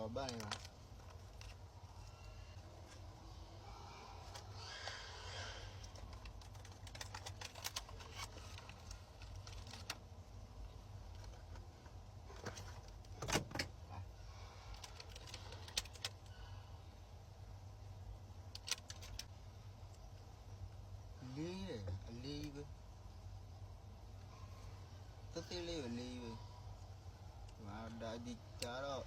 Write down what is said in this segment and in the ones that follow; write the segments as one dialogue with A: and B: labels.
A: အော်ပတ်နေပါလေးရအလေးပဲတသေးလေးပဲလေးပဲဒီမှာဒါဒီကြတော့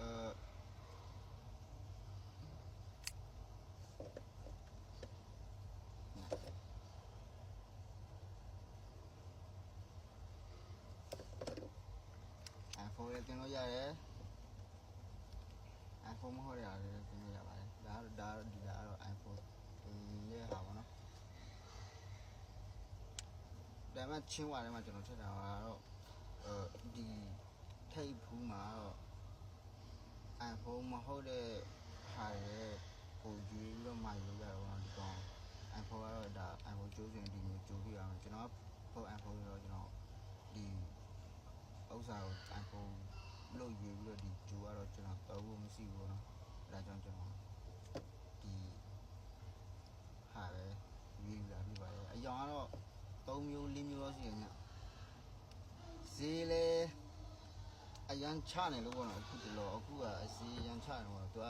A: အဲ iPhone လည်းတင်လို့ရတယ် iPhone မဟုတ်ရလည်းတင်လို့ရပါတယ်ဒါကတော့ဒါကတော့ဒီကတော့ iPhone လေးဟာပါနော်ဒါမှချင်းဝါထဲမှာကျွန်တော်ထည့်တာကတော့အဲဒီထိပ်ဖူးမှာတော့ iPhone မဟုတ်တဲ့ဟာရဲ့ကိုယူပြီးတော့မှယူရတော့ဒီကောင် iPhone ကတော့ဒါ iPhone ကျိုးစင်ဒီမျိုးကျိုးပြရအောင်ကျွန်တော်ဖုန်း iPhone တော့ကျွန်တော်ဒီ ဥစ္စာကို iPhone လို့ယူပြီးတော့ဒီဂျူကတော့ကျွန်တော်တော်ဖို့မရှိဘူးเนาะအဲဒါကြောင့်ကျွန်တော်ဒီဟာပဲယူလာပြပါတယ်အယောင်ကတော့3မျိုး4မျိုးလောက်ရှိတယ်ညဈေးလေအရန်ချနေလို့ပေါ့နော်အခုဒီလိုအခုကအစီအရန်ချနေပေါ့သူက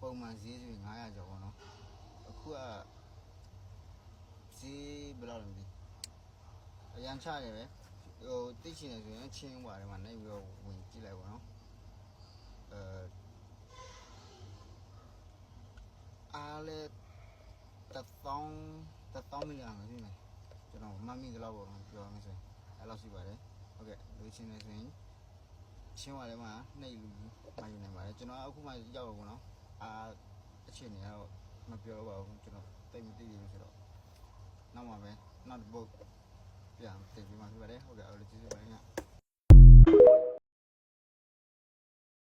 A: ပုံမှန်ဈေးဆိုရင်900ကျော်ပေါ့နော်အခုကဈေးဘယ်လောက်လဲမသိအရန်ချနေပဲ ဟိုတိတ်ချင်တယ်ဆိုရင်ချင်းွာထဲမှာနိုင်ပြီးတော့ဝင်ကြည့်လိုက်ပါတော့အဲအားလေတစ်သောင်းတစ်သောင်းမီလီယံမရှိမယ်ကျွန်တော်မမီကလောက်ပေါ့နော်ပြောရမယ်ဆိုရင်အဲ့လောက်ရှိပါတယ်ဟုတ်ကဲ့လူချင်းနေဆိုရင်ချင်းွာထဲမှာနှိပ်လူမယူနိုင်ပါတယ်ကျွန်တော်အခုမှရောက်တော့ပေါ့နော်အာအချင်းနေတော့မပြောတော့ပါဘူးကျွန်တော်တိတ်မသိဘူးဆိုတော့နောက်မှပဲနောက်တစ်ပုတ် ပြန်တင်ပြီးမှဖြစ်